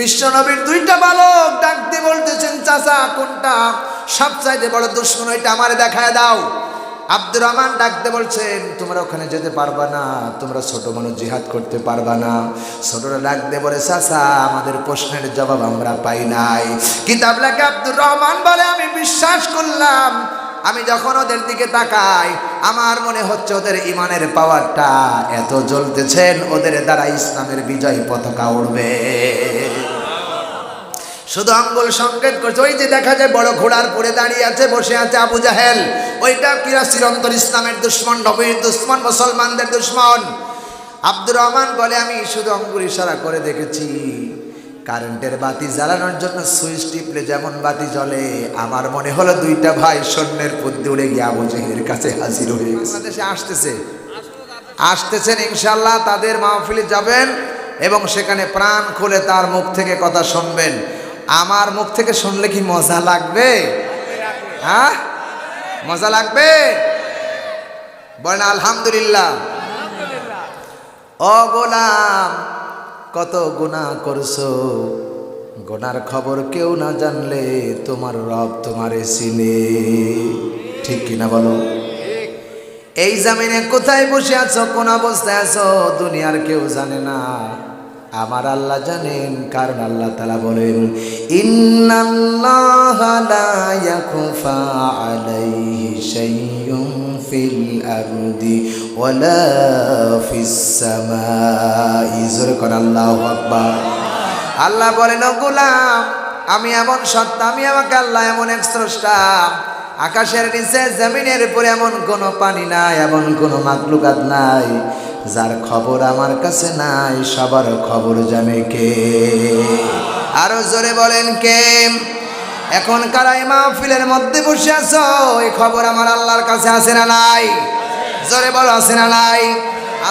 বিশ্বনবীর দুইটা বালক ডাকতে বলতেছেন, চাচা, কোনটা? সবচাইতে বড় দুশ্মন ওইটা আমার দেখায় দাও। আব্দুর রহমান ডাকতে বলছেন, তোমরা ওখানে যেতে পারবা না, তোমরা ছোট মানুষ জিহাদ করতে পারবা না। ছোটরা ডাকতে বলে, চাচা, আমাদের প্রশ্নের জবাব আমরা পাই নাই। কিতাব লেখে আব্দুর রহমান বলে, আমি বিশ্বাস করলাম আমি যখন ওদের দিকে তাকাই, আমার মনে হচ্ছে ওদের ইমানের পাওয়ারটা এত জ্বলতেছেন, ওদের দ্বারা ইসলামের বিজয় পতাকা উড়বে। শুধু আঙ্গুল সংকেত করছে, ওই যে দেখা যায় বড় ঘোড়ার পরে দাঁড়িয়ে আছে, বসে আছে আবু জাহেল। ওইটা কিরা চিরন্তর ইসলামের দুশ্মন, নবীর দুশ্মন, মুসলমানদের দুশ্মন। আব্দুর রহমান বলে, আমি শুধু আঙ্গুল ইশারা করে দেখেছি। কারেন্টের বাতি জ্বালানোর জন্য সুইচ টিপলে যেমন বাতি জ্বলে, আমার মনে হলো দুইটা ভাই সৈন্যের বুদ্ধি উড়ে গিয়ে আবু জাহেলের কাছে হাজির হয়ে গেছে। আসতেছে। আসতেছেন ইনশাল্লাহ তাদের মাহফিলে যাবেন এবং সেখানে প্রাণ খুলে তার মুখ থেকে কথা শুনবেন। আমার মুখ থেকে শুনলে কি মজা লাগবে? হ্যাঁ? মজা লাগবে? বলেন, আলহামদুলিল্লাহ। ও গোলাম কত গুনাহ করছ? গোনার খবর কেউ না জানলে তোমার রব তোমারে চিনে। ঠিক কিনা বলো? এই জামিনে কোথায় বসে আছো? কোন অবস্থায় আছো? দুনিয়ার কেউ জানে না। আমার আল্লাহ জানেন, কারণ আল্লাহ তালা বলেন, ইন্নাল্লাহ লা ইয়াখফা আলাইহি শাইয়ুন আরদি ওয়ালা ফিস সামাই। জোরে কর, আল্লাহু আকবার। আল্লাহ বলেন গোলাম, আমি এমন সত্তা, আমি আমাকে আল্লাহ এমন এক স্রষ্টা। আকাশের নিচে, জমিনের উপরে এমন কোনো পানি নাই, এমন কোনো মাকলুকাত নাই। যার খবর আমার কাছে নাই, সবার খবর জানে কে? আরও জোরে বলেন, কে? এখন কারা এই মাহফিলের মধ্যে বসে আছো? এই খবর আমার আল্লাহর কাছে আছে না নাই? জোরে বলো, আছে না নাই?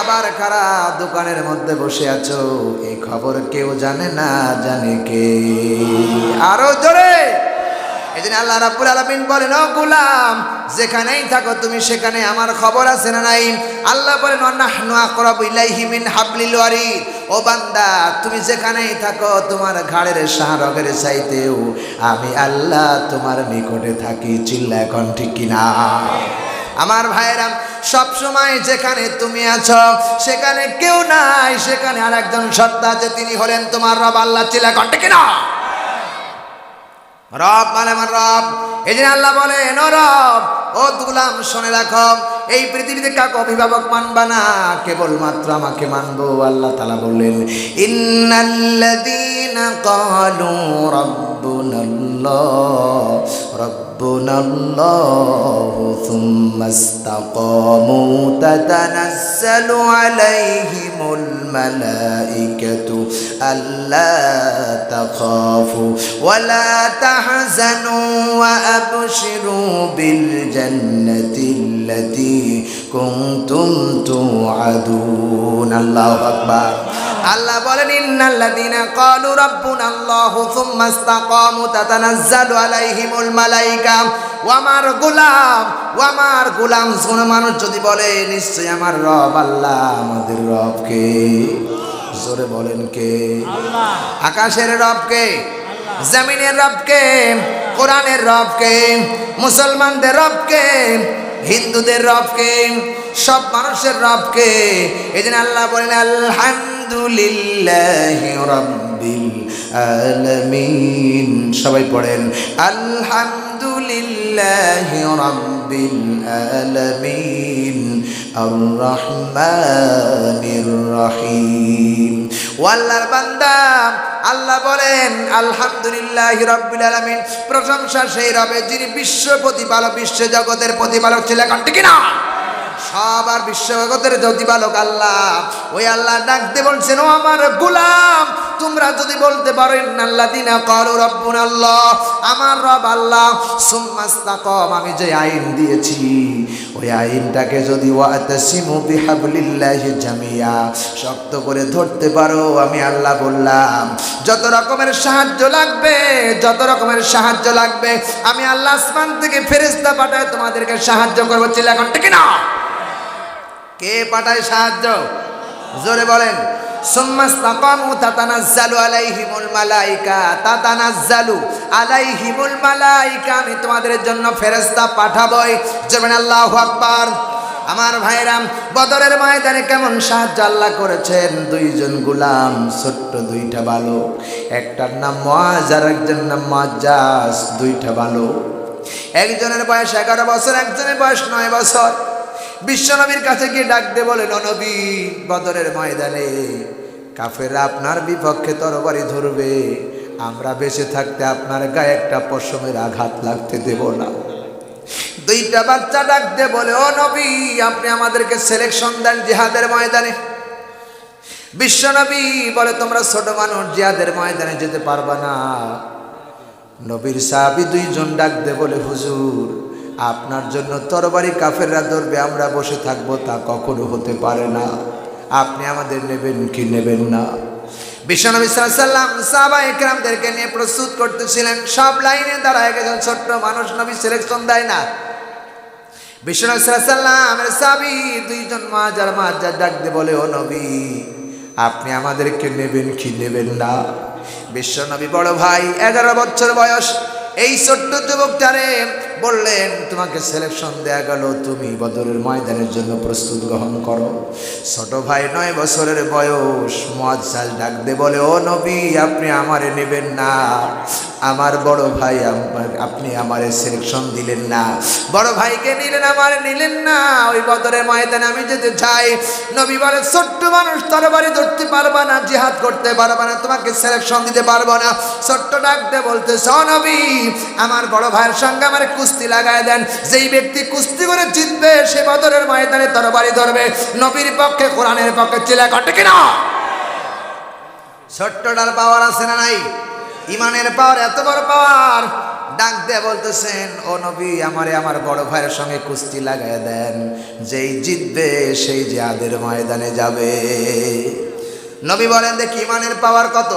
আবার কারা দোকানের মধ্যে বসে আছো? এই খবর কেউ জানে না জানে কে? আরও জোরে! এই জন্য আল্লাহ রাব্বুল আলামিন বলেন, ও গোলাম, যেখানেই থাকো তুমি সেখানে আমার খবর আছে না নাই? আল্লাহ বলেন নাহনু আকরাবু ইলাইহি মিন হাবলিল ওয়ারিদ। ও বান্দা, তুমি যেখানেই থাকো, তোমার ঘাড়ের শাহরগের চাইতেও আমি আল্লাহ তোমার নিকটে থাকি চিল্লা এখন ঠিক কিনা? আমার ভাইরা সব সময় যেখানে তুমি আছো, সেখানে কেউ নাই, সেখানে আর একজন সত্তা আছে তিনি হলেন তোমার রব, আল্লাহ চিল্লা এখন ঠিক কিনা? রব মানে আমার রব। এই আল্লাহ বলেন রব, ও দুলাম শুনে রাখো এই পৃথিবীতে কাকে অভিভাবক মানবা না, কেবলমাত্র আমাকে মানবো, আল্লাহ তালা বললেন, ইন্নাল্লাযীনা ক্বালু রাব্বুনাল্লাহ। ربنا الله ثم استقاموا. تتنزل عليهم الملائكة ألا تخافوا ولا تحزنوا وأبشروا بالجنة التي كنتم توعدون. الله أكبر. আল্লাহ বলেন ইন্নাল্লাযীনা ক্বালু রাব্বুনা আল্লাহু সুম্মা ইসতাকামু তাতানাজ্জালু আলাইহিমুল মালাইকা আমার গোলাম আমার গোলাম। কোন মানুষ যদি বলে নিশ্চয় আমার রব আল্লাহ আমাদের রব কে? জোরে বলেন কে? আকাশের রব কে? জমিনের রব কে? কোরআনের রব কে? মুসলমানদের রব কে? হিন্দুদের রবকে সব মানুষের রবকে এই জন্য আল্লাহ বলেন সবাই পড়েন, আলহামদুলিল্লাহ আর রহমানির রহিম। ও বান্দা, আল্লাহ বলেন, আলহামদুলিল্লাহ রব্বিল আলামিন। প্রশংসা সেই রবে যিনি বিশ্ব প্রতিপালক, বিশ্ব জগতের প্রতিপালক ছিলেন। ঠিক না সবার বিশ্বজগতের প্রতিপালক আল্লাহ। ওই আল্লাহ ডাকতে বলছেন, ও আমার গোলাম, তোমরা যদি বলতে পারো ইন্নাল্লাহ দিনা করো রব্বুন আল্লাহ, আমার রব আল্লাহ সুম্মাস্তাকম আমি যে আইন দিয়েছি, ওই আইনটাকে যদি ওয়াতাসিমু বিহাবলিল্লাহি জামিয়া, শক্ত করে ধরতে পারো, আমি আল্লাহ বললাম। যত রকমের সাহায্য লাগবে, যত রকমের সাহায্য লাগবে, আমি আল্লাহ আসমান থেকে ফেরেশতা পাঠায় তোমাদেরকে সাহায্য করব চিল্লা এখন ঠিক না? কে পাঠায় সাহায্য? জোরে বলেন। আমি তোমাদের জন্য আকবার। আমার ভাইরাম বদরের ময়দানে কেমন সাহায্য আল্লাহ করেছেন? দুইজন গুলাম, ছোট্ট দুইটা বালক। একটার নাম মহাজ আর একজন নাম মজ্জাস দুইটা বালক। একজনের বয়স এগারো বছর, একজনের বয়স নয় বছর। বিশ্বনবীর কাছে গিয়ে ডাক দিয়ে বলেন, "ও নবী, বদরের ময়দানে কাফেররা আপনার বিপক্ষে তরবারি ধরবে। আমরা বেঁচে থাকতে আপনার গায়ে একটা পশমের আঘাত লাগতে দেব না। দুইটা বাচ্চা ডাক দিয়ে বলে, ও নবী, আপনি আমাদেরকে সিলেকশন দেন জিহাদের ময়দানে। বিশ্বনবী বলে, তোমরা ছোট মানুষ, জিহাদের ময়দানে যেতে পারবা না। নবীর সাহাবি দুইজন ডাক দে বলে, হুজুর আপনার জন্য তরবারি কাফেররা ধরবে, আমরা বসে থাকব, তা কখনো হতে পারে না। আপনি আমাদের নেবেন কি নেবেন না। বিশ্বনবী সাহাবা একরামদেরকে নিয়ে প্রস্তুত করতেছিলেন। সব লাইনে ছোট্ট মানুষ, নবী সিলেকশন দেয় না। বিশ্বনবী সাবি দুইজন মাজার মাজার ডাক বলে, ও নবী, আপনি আমাদেরকে নেবেন কি নেবেন না? বিশ্বনবী বড় ভাই, এগারো বছর বয়স, এই ছোট্ট যুবকটারে বললেন, তোমাকে সিলেকশন দেয়া গেল, তুমি বদরের ময়দানের জন্য প্রস্তুত গ্রহণ করো। ছোট ভাই নয় বছরের বয়স মহাজাল ডাক দে বলে, ও নবী, আপনি আমারে নেবেন না। আমার বড় ভাই আপনি আমারে সিলেকশন দিলেন না। বড় ভাইকে নিলেন, আমার নিলেন না। ওই বদরের ময়দানে আমি যেতে চাই। নবী বলে, ছোট্ট মানুষ, তরবারি ধরতে পারবা না, জিহাদ করতে পারবা না, তোমাকে সিলেকশন দিতে পারব না। ছোট্ট ডাকতে বলতে নবী, আমার বড় ভাইয়ের সঙ্গে আমার কুস্তি লাগায় দেন। যেই ব্যক্তি কুস্তি করে জিতবে, সে বদরের ময়দানে তরবারি ধরবে। নবীর পক্ষে, কোরআনের পক্ষে চিলা কটে কিনা? ছোট্টটার পাওয়ার আছে না নাই? ইমানের পাওয়ার, এত বড় পাওয়ার। ডাক দিয়ে বলতেছেন, ও নবী, আমারে আমার বড় ভাইয়ের সঙ্গে কুস্তি লাগায় দেন। যেই জিতবে, সেই জিহাদের ময়দানে যাবে। নবী বলেন, দেখি, ইমানের পাওয়ার কত?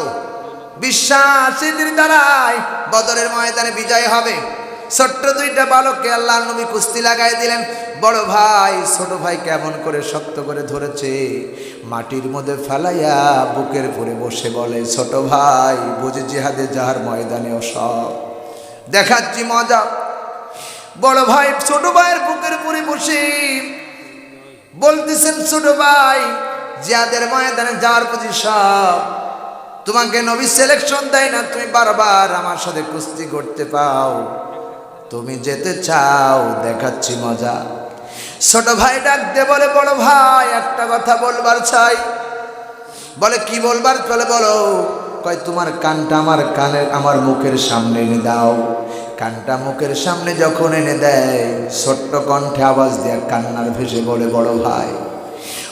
বিশ্বাসীদের দ্বারাই বদরের ময়দানে বিজয় হবে। ছোট্ট দুইটা বালককে আল্লাহ নবী কুস্তি লাগাই দিলেন। বড় ভাই, ছোট ভাই কেমন করে শক্ত করে ধরেছে। মাটির মধ্যে ফেলাইয়া বুকের পরে বসে বলে, ছোট ভাই, বুঝে জিহাদে যাহার ময়দানে সব দেখাচ্ছি মজা। বড় ভাই, ছোট ভাইয়ের বুকের পরে বসে বলতেছেন, ছোট ভাই, জিহাদের ময়দানে যাওয়ার প্রতি সব। তোমাকে নবী সিলেকশন দেয় না, তুমি বারবার আমার সাথে কুস্তি করতে পাও। তুমি যেতে চাও, দেখাচ্ছি মজা। ছোট ভাই ডাক দে, বলে, বড় ভাই, একটা কথা বলবার চাই। বলে, কি বলবার? চলে বলো। কয়, তোমার কানটা আমার কানের আমার মুখের সামনে এনে দাও। কানটা মুখের সামনে যখন এনে দেয়, ছোট্ট কণ্ঠে আওয়াজ দেয়া কান্নার ভেসে বলে, বড় ভাই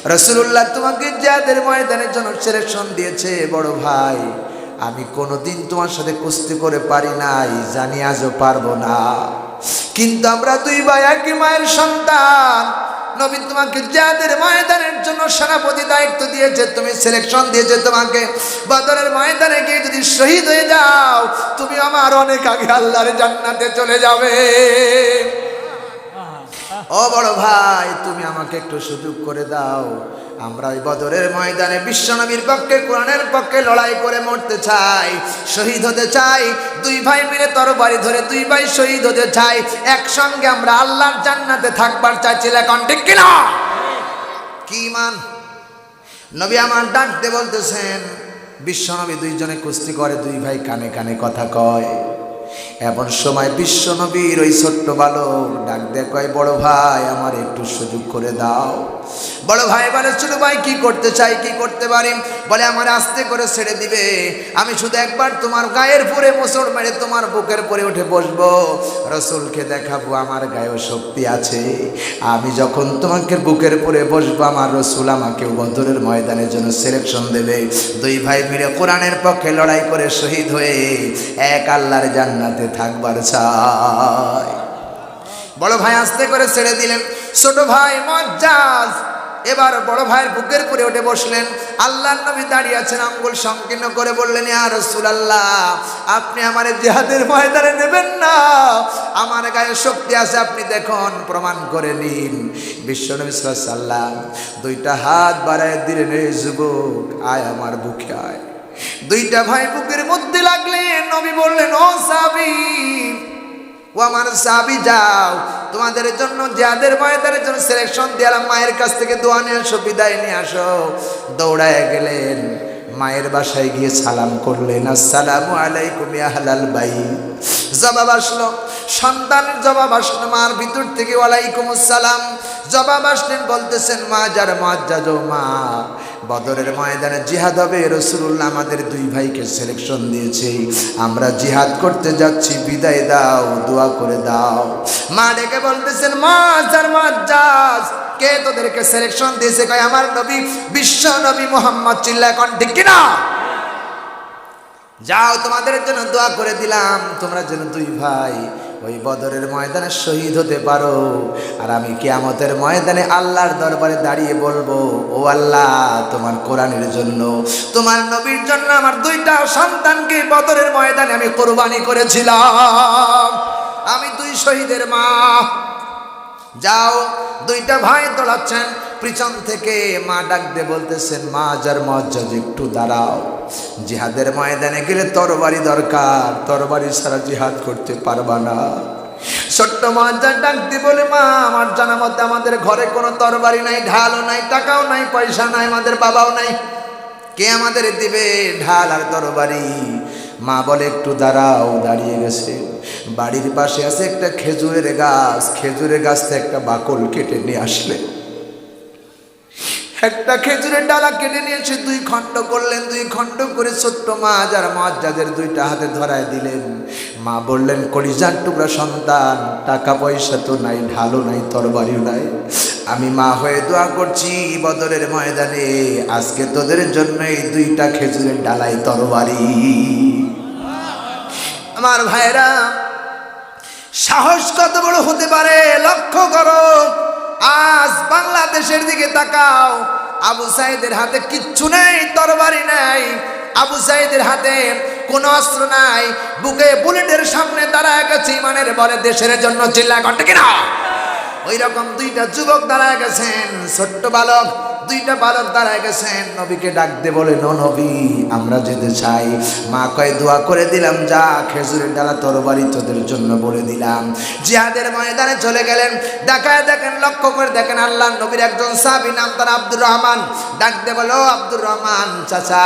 রসুল্লাহ তোমাকে যাদের ময়দানের জন্য সিলেকশন দিয়েছে, বড় ভাই। আমি কোনোদিন তোমার সাথে কুস্তি করে পারি নাই জানি আজও পারব না। কিন্তু আমরা দুই ভাই একই মায়ের সন্তান। নবীন তোমাকে যাদের ময়দানের জন্য সেনাপতি দায়িত্ব দিয়েছে তুমি সিলেকশন দিয়েছে তোমাকে। বদরের ময়দানে গিয়ে যদি শহীদ হয়ে যাও তুমি আমার অনেক আগে আল্লাহর জান্নাতে চলে যাবে। ও বড় ভাই তুমি আমাকে একটু সুযোগ করে দাও। আমরা ওই বদরের ময়দানে বিশ্বনবীর পক্ষে, কোরআনের পক্ষে লড়াই করে মরতে চাই। শহীদ হতে চাই। দুই ভাই মিলে তরবারি ধরে দুই ভাই শহীদ হতে চাই। একসঙ্গে আমরা আল্লাহর জান্নাতে থাকবার চাইছিলে কন্টেক কিনা? কি মান? নবী আমার ডাকতে বলতেছেন বিশ্বনবী দুইজনে কুস্তি করে, দুই ভাই কানে কানে কথা কয়। এমন সময় বিশ্বনবীর ওই ছোট্ট বালক ডাক দিয়ে কয়, বড় ভাই, আমার একটু সুযোগ করে দাও। বড় ভাই বলে, ছোট ভাই, কি করতে চাই, কি করতে পারি? বলে, আমার আস্তে করে ছেড়ে দিবে। আমি শুধু একবার তোমার গায়ের পরে মোসর মেরে তোমার বুকের পরে উঠে বসবো। রসুলকে দেখাবো, আমার গায়েও শক্তি আছে। আমি যখন তোমাকে বুকের পরে বসবো, আমার রসুল আমাকে বদরের ময়দানের জন্য সিলেকশন দেবে। দুই ভাই মিলে কোরআনের পক্ষে লড়াই করে শহীদ হয়ে এক আল্লাহর জান্নাতে থাকবার চাই। বড় ভাই আস্তে করে ছেড়ে দিলেন। ছোট ভাই মজ্জাজ। এবার বড় ভাইয়ের বুকের উপরে উঠে বসলেন। আল্লাহ নবী দাঁড়িয়ে আছেন, আঙ্গুল সংকীর্ণ করে বললেন, ইয়া রাসূলুল্লাহ, আপনি আমার জিহাদের ময়দানে নেবেন না। আমার গায়ে শক্তি আছে, আপনি দেখুন, প্রমাণ করে নিন। বিশ্বনবী সাল্লাম দুইটা হাত বাড়ায় দিলেন, এই যুবক, আয় আমার বুকে আয়। দুইটা ভাই বুকের মধ্যে লাগলেন নবী বললেন, ও সাবি, ও আমার সাবি, যাও। তোমাদের জন্য যাদের মায়েদের জন্য সিলেকশন দিয়ে মায়ের কাছ থেকে দোয়া নিয়ে আসো বিদায় নিয়ে আসো। দৌড়ায় গেলেন। মায়ের বাসায় গিয়ে সালাম করলেন, আসসালামু আলাইকুম ইয়া হালাল বাই জবাব আসলো সন্তানের জবাব আসলো মার ভিতর থেকে, ওয়ালাইকুম আসসালাম। জবাব আসলেন, বলতেছেন, মা যার মজ্জাজ মা। বদরের ময়দানে জিহাদ হবে রসুল্লাহ আমাদের দুই ভাইকে সিলেকশন দিয়েছে। আমরা জিহাদ করতে যাচ্ছি, বিদায় দাও, দোয়া করে দাও। মা ডেকে বলতেছেন, মা যার মজ্জাজ কে তোদেরকে সিলেকশন দিয়েছে? কয়, আমার নবী, বিশ্ব নবী মোহাম্মদ চিল্লা এখন ঠিক কিনা? যাও, তোমাদের জন্য দোয়া করে দিলাম। তোমরা যেন দুই ভাই ওই বদরের ময়দানে শহীদ হতে পারো। আর আমি কিয়ামতের ময়দানে আল্লাহর দরবারে দাঁড়িয়ে বলব, ও আল্লাহ, তোমার কোরআনের জন্য, তোমার নবীর জন্য আমার দুইটা সন্তানকে বদরের ময়দানে আমি কোরবানি করেছিলাম। আমি দুই শহীদের মা যাও, দুইটা ভাই দৌড়াচ্ছেন। পিছন থেকে মা ডাক দিয়ে বলতেছেন, মা যার মজ্জাজ একটু দাঁড়াও। জিহাদের ময়দানে গেলে তরবারি দরকার। তরবারি ছাড়া জিহাদ করতে পারবা না। ছোট্ট মজ্জার ডাক দিয়ে বলে, মা, আমার জানা মতে আমাদের ঘরে কোনো তরবারি নাই, ঢালও নাই, টাকাও নাই, পয়সা নাই, আমাদের বাবাও নাই। কে আমাদের দিবে ঢাল আর তরবারি? মা বলে, একটু দাঁড়াও। দাঁড়িয়ে গেছে। বাড়ির পাশে আছে একটা খেজুরের গাছ। খেজুরের গাছ থেকে একটা বাকল কেটে নিয়ে আসলে। একটা খেজুরের ডালা কেটে নিয়ে এসে দুই খণ্ড করলেন, দুই খণ্ড করে ছোট্ট মা যার মজ্জাদের দুইটা হাতে ধরায় দিলেন। মা বললেন, কলিজার টুকরা সন্তান, টাকা পয়সা তো নাই ঢালো নাই, তরবারিও নাই। আমি মা হয়ে দোয়া করছি বদরের ময়দানে। আজকে তোদের জন্য এই দুইটা খেজুরের ডালাই তরবারি। আমার ভাইরা সাহস কত বড় হতে পারে, লক্ষ্য করো। আজ বাংলাদেশের দিকে তাকাও, আবু সাইদের হাতে কিচ্ছু নেই, তরবারি নাই। আবু সাইদের হাতে কোনো অস্ত্র নাই। বুকে বুলেটের সামনে দাঁড়ায় গেছে ইমানের বলে দেশের জন্য চিল্লা ঘণ্টা কিনা? ওই রকম দুইটা যুবক দাঁড়ায় গেছেন, ছোট্ট বালক। দুইটা বালক দাঁড়ায় গেছেন। নবীকে ডাক বলে, নো নবী, আমরা যেতে চাই। মা কয়, দোয়া করে দিলাম, যা খেজুরের ডালা তরবারি তোদের জন্য বলে দিলাম। জিহাদের ময়দানে চলে গেলেন। দেখায় দেখেন, লক্ষ্য করে দেখেন আল্লাহ নবীর একজন সাহাবী, নাম তার আব্দুর রহমান। ডাক দে বলো আব্দুর রহমান, চাচা,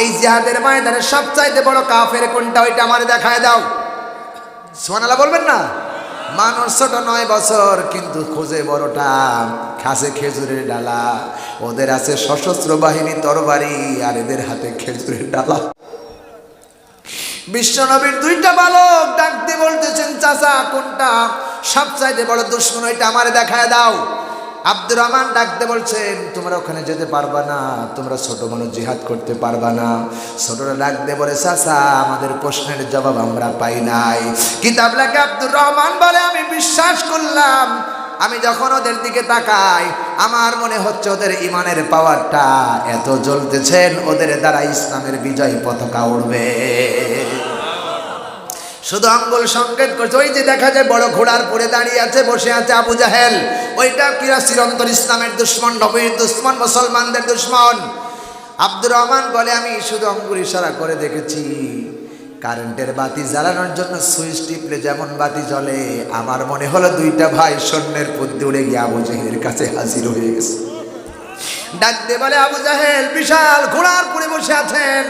এই জিহাদের ময়দানে সবচাইতে বড় কাফের কোনটা, ওইটা আমার দেখায় দাও। সোনালা বলবেন না? মানুষ ছোট নয় বছর, কিন্তু খোঁজে বড়টা খাসে খেজুরের ডালা। ওদের আছে সশস্ত্র বাহিনী তরবারি, আর এদের হাতে খেজুরের ডালা। বিশ্বনবীর দুইটা বালক ডাকতে বলতেছেন, চাচা, কোনটা? সব চাইতে বড় দুশ্মন ওইটা আমার দেখায় দাও। আব্দুর রহমান ডাকতে বলছেন, তোমরা ওখানে যেতে পারবা না, তোমরা ছোট মানুষ জিহাদ করতে পারবা না। ছোটরা ডাকতে বলে, চাচা, আমাদের প্রশ্নের জবাব আমরা পাই নাই। কিতাব লেখে আব্দুর রহমান বলে, আমি বিশ্বাস করলাম, আমি যখন ওদের দিকে তাকাই, আমার মনে হচ্ছে ওদের ইমানের পাওয়ারটা এত জ্বলতেছেন ওদের দ্বারা ইসলামের বিজয় পতাকা উড়বে। শুধু আঙ্গুল সংকেত করছে। ওই যে দেখা যায় বড় ঘোড়ার পরে দাঁড়িয়ে আছে, বসে আছে আবু জাহেল। ওইটা কিরা চিরন্তর ইসলামের দুশ্মন, নবীর দুশ্মন, মুসলমানদের দুশ্মন। আব্দুর রহমান বলে, আমি শুধু আঙ্গুল ইশারা করে দেখেছি। কারেন্টের বাতি জ্বালানোর জন্য সুইচ টিপলে যেমন বাতি জ্বলে, আমার মনে হলো দুইটা ভাই সৈন্যের পদ্মে উড়ে গিয়ে আবু জাহেলের কাছে হাজির হয়ে গেছে। ডাক দিয়ে বলে, আবু জাহেল, বিশাল ঘোড়ার পরে বসে আছেন।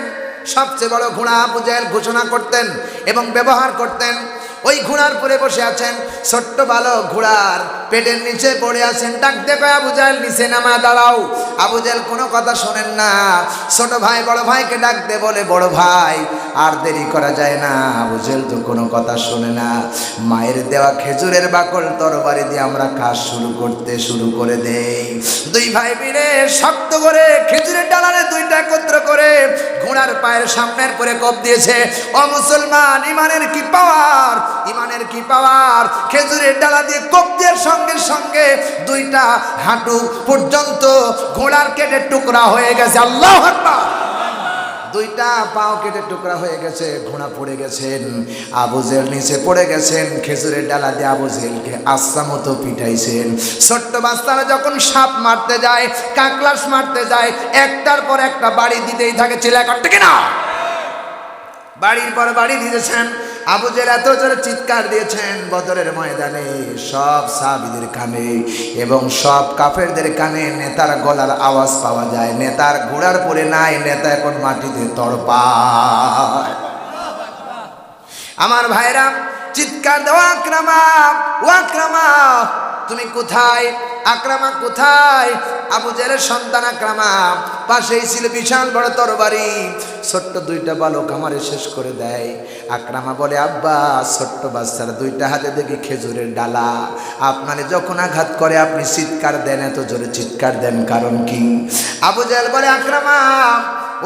সবচেয়ে বড় ঘোড়া পূজার ঘোষণা করতেন এবং ব্যবহার করতেন। ওই ঘোড়ার পরে বসে আছেন। ছোট্ট বালক ঘোড়ার পেটের নিচে পড়ে আছেন। ডাক দেখো আবু জাহেল, নিচে নামা, দাঁড়াও। আবু জাহেল কোনো কথা শোনেন না। ছোট ভাই, বড় ভাইকে ডাক দে বলে, বড় ভাই, আর দেরি করা যায় না। আবু জেল তো কোনো কথা শোনে না। মায়ের দেওয়া খেজুরের বাকল তরবারি দিয়ে আমরা কাজ শুরু করতে শুরু করে দেই। দুই ভাই মিলে শক্ত করে খেজুরের ডালারে দুইটা একত্র করে ঘোড়ার পায়ের সামনের পরে কপ দিয়েছে। ও মুসলমান ইমানের কি পাওয়ার কি পাওয়ার? খেজুরের ডালা দিয়ে দেওয়ার সঙ্গে সঙ্গে দুইটা হাঁটু পর্যন্ত ঘোড়ার কেটে টুকরা হয়ে গেছে। আল্লাহ দুইটা পাও কেটে টুকরা হয়ে গেছে, ঘোড়া পড়ে গেছেন আবুজেল নিচে পড়ে গেছেন, খেজুরের ডালা দিয়ে আবুজেলকে আস্তা মতো পিটাইছেন। ছোট্ট বাচ্চারা যখন সাপ মারতে যায়, কাকলাস মারতে যায়, একটার পর একটা বাড়ি দিতেই থাকে চিলা করতে কিনা? বাড়ির পর বাড়ি দিয়েছেন আবুজের এত জোরে চিৎকার দিয়েছেন, বদরের ময়দানে। সব সাবিদের কানে এবং সব কাফেরদের কানে নেতার গলার আওয়াজ পাওয়া যায়। নেতার ঘোড়ার পরে নাই, নেতা এখন মাটিতে তড়পায়। আমার ভাইরা, চিৎকার দেওয়া আক্রামা, ও আক্রামা, তুমি কোথায়? আক্রামা কোথায়? আবু জেলের সন্তান আক্রামা। পাশেই ছিল বিশাল বড় তরবারি। ছোট্ট দুইটা বালক আমারে শেষ করে দেয়। আক্রামা বলে, আব্বা, ছোট্ট বাচ্চারা দুইটা হাতে দেখি খেজুরের ডালা। আপনারে যখন আঘাত করে আপনি চিৎকার দেন, এত জোরে চিৎকার দেন, কারণ কি? আবু জেল বলে, আক্রামা,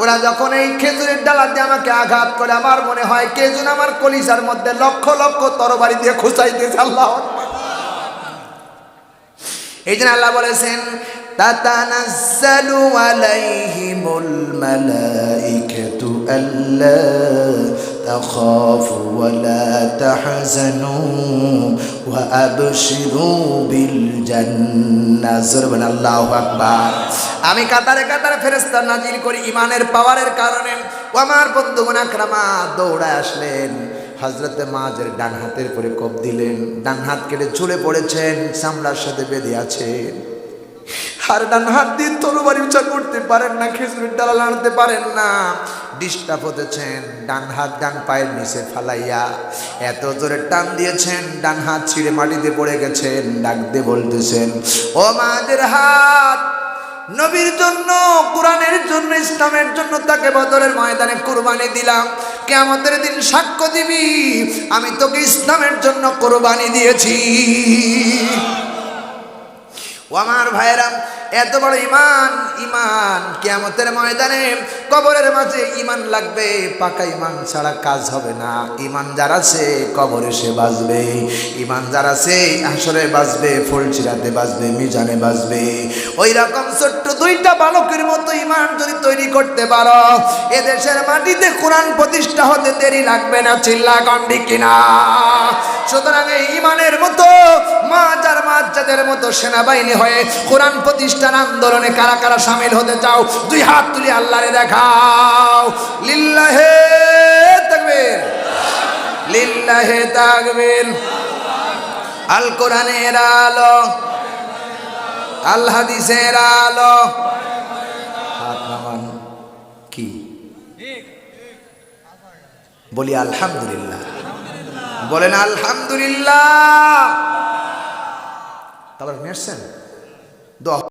ওরা যখন এই খেজুরের ডালা দিয়ে আমাকে আঘাত করে, আমার মনে হয় কে আমার কলিজার মধ্যে লক্ষ লক্ষ তরবারি দিয়ে খুঁচাইতেছে, আল্লাহ এই জন্য আল্লাহ বলেছেন মালাইকাতু আল্লা তাখাফু ওয়া লা তাহজানু ওয়া আবশিরু বিল জান্নাহ জোরবেন আল্লাহু আমি কাতারে কাতারে ফেরেশতা নাজিল করি ইমানের পাওয়ারের কারণে। ও আমার বন্ধুগণ আকরামা দৌড়ায় আসলেন। হজরতে মাঝের ডান হাতের পরে কোপ দিলেন। ডান হাত কেটে চুলে পড়েছেন। চামড়ার সাথে বেঁধে আছেন। আর ডান হাত দিয়ে তরবারি উঁচা করতে পারেন না, খেজুরের ডালা লাড়তে পারেন না। ডিস্টার্ব হতেছেন, ডান হাত ডান পায়ের নিচে ফালাইয়া এত জোরে টান দিয়েছেন, ডান হাত ছিঁড়ে মাটিতে পড়ে গেছেন ডাক দিয়ে বলতেছেন, ও মাঝের হাত, নবীর জন্য, কোরআনের জন্য, ইসলামের জন্য তাকে বদরের ময়দানে কুরবানি দিলাম। কেমতের দিন সাক্ষ্য দিবি, আমি তোকে ইসলামের জন্য কোরবানি দিয়েছি। ও আমার ভাইরা এত বড় ইমান ইমান কেমতের ময়দানে, কবরের মাঝে ইমান লাগবে, পাকা ইমান ছাড়া কাজ হবে না। ইমান যারা সে কবরে সে বাঁচবে। ইমান যারা সে আসরে বাঁচবে, ফুলচিরাতে বাঁচবে, মিজানে বাঁচবে। ওই রকম ছোট্ট দুইটা বালকের মতো ইমান যদি তৈরি করতে পারো, এদেশের মাটিতে কোরআন প্রতিষ্ঠা হতে দেরি লাগবে না চিল্লা গন্ডি কিনা। সুতরাং এই ইমানের মতো মাজাদের মতো সেনাবাহিনী হয়ে কোরআন প্রতিষ্ঠান আন্দোলনে কারা কারা সামিল হতে চাও, দুই হাত তুলি আল্লাহরে দেখাও। লিল্লাহে তাকবীর। লিল্লাহে তাকবীর। আল কোরআনের আলো, আল হাদিসের আলো। কি? বলি আলহামদুলিল্লাহ। বলেন আলহামদুলিল্লাহ। Elas nascem, dormem.